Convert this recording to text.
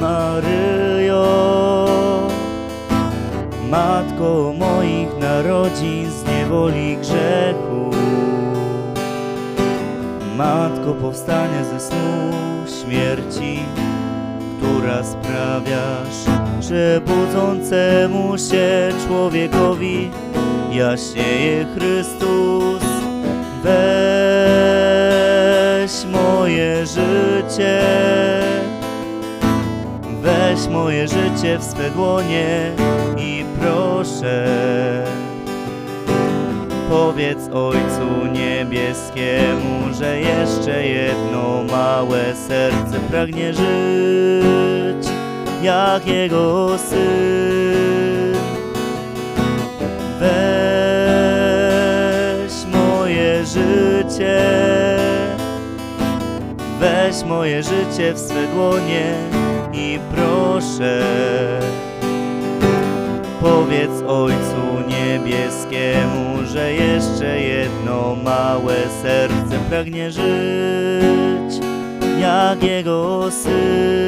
Maryjo Matko moich narodzin z niewoli grzechu Matko powstania ze snu śmierci Która sprawiasz, że budzącemu się człowiekowi jaśnieje Chrystus. Weź weź moje życie w swe dłonie i proszę. Powiedz Ojcu Niebieskiemu, że jeszcze jedno małe serce pragnie żyć, jak Jego Syn. Weź moje życie, weź moje życie w swe dłonie i proszę. Powiedz Ojcu Niebieskiemu, że jeszcze jedno małe serce pragnie żyć, jak Jego Syn.